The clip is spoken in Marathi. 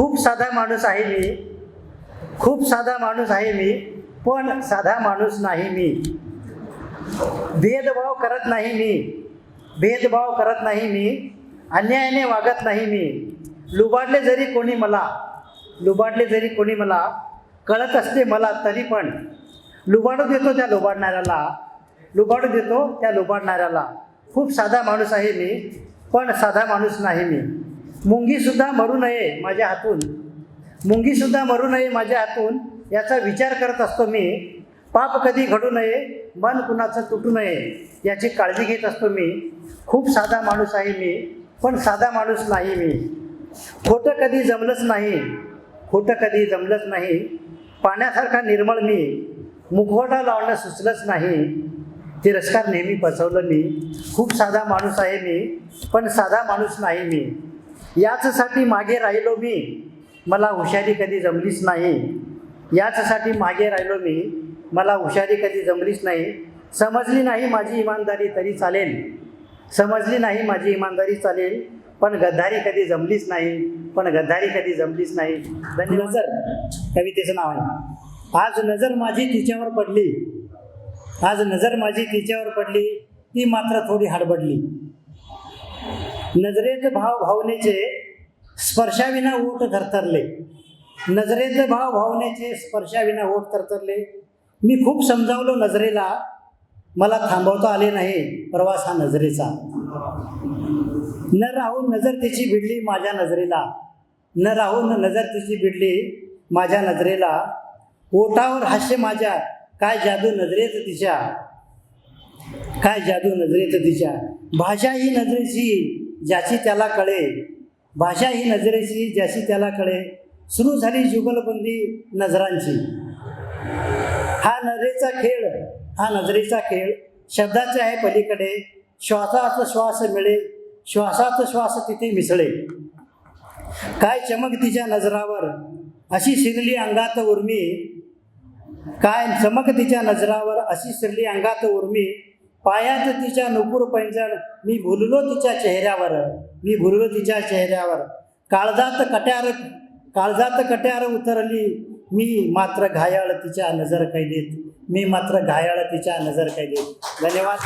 खूप साधा माणूस आहे मी. खूप साधा माणूस आहे मी पण साधा माणूस नाही मी. भेदभाव करत नाही मी. भेदभाव करत नाही मी. अन्यायाने वागत नाही मी. लुबाडले जरी कोणी मला लुबाडले जरी कोणी मला कळत असते मला तरी पण लुबाडू देतो त्या लुबाडणाऱ्याला लुबाडू देतो त्या लुबाडणाऱ्याला. खूप साधा माणूस आहे मी पण साधा माणूस नाही मी. मुंगीसुद्धा मरू नये माझ्या हातून. मुंगीसुद्धा मरू नये माझ्या हातून याचा विचार करत असतो मी. पाप कधी घडू नये मन कुणाचं तुटू नये याची काळजी घेत असतो मी. खूप साधा माणूस आहे मी पण साधा माणूस नाही मी. खोटं कधी जमलंच नाही. खोटं कधी जमलंच नाही. पाण्यासारखा निर्मळ मी. मुखवटा लावणं सुचलंच नाही. तिरस्कार नेहमी पचवलं मी. खूप साधा माणूस आहे मी पण साधा माणूस नाही मी. याचसाठी मागे राहिलो मी. मला हुशारी कधी जमलीच नाही. याचसाठी मागे राहिलो मी. मला हुशारी कधी जमलीच नाही. समजली नाही माझी इमानदारी तरी चालेल. समजली नाही माझी इमानदारी चालेल. पण गद्दारी कधी जमलीच नाही. पण गद्दारी कधी जमलीच नाही. नजर कवितेचं नाव आहे. आज नजर माझी तिच्यावर पडली. आज नजर माझी तिच्यावर पडली. ती मात्र थोडी हडबडली. नजरेत भाव भावनेचे स्पर्शाविना ओठ थरथरले. नजरेत भाव भावनेचे स्पर्शाविना ओठ थरथरले. मी खूप समजावलो नजरेला. मला थांबवता आले नाही. प्रवास हा नजरेचा. न राहून नजर तिची भिडली माझ्या नजरेला. न राहून नजर तिची भिडली माझ्या नजरेला. ओठावर हास्य माझ्या. काय जादू नजरेत तिच्या? काय जादू नजरेत तिच्या? भाषा ही नजरेची. ज्याची त्याला कळे. भाषा ही नजरेची ज्याची त्याला कळे. सुरू झाली जुगलबंदी नजरांची. हा नजरेचा खेळ हा नजरेचा खेळ शब्दाचे आहे पलीकडे. श्वासात श्वास मिळे श्वासात श्वास तिथे मिसळे. काय चमक तिच्या नजरावर? अशी शिरली अंगात उर्मी. काय चमक तिच्या नजरावर? अशी शिरली अंगात उर्मी. पायात तिच्या नुपूर पैंजण मी भुललो तिच्या चेहऱ्यावर. मी भुललो तिच्या चेहऱ्यावर. काळजात कट्यार काळजात कट्यार उतरली. मी मात्र घायाळ तिच्या नजर कैदेत. मी मात्र घायाळ तिच्या नजर कैदेत. धन्यवाद.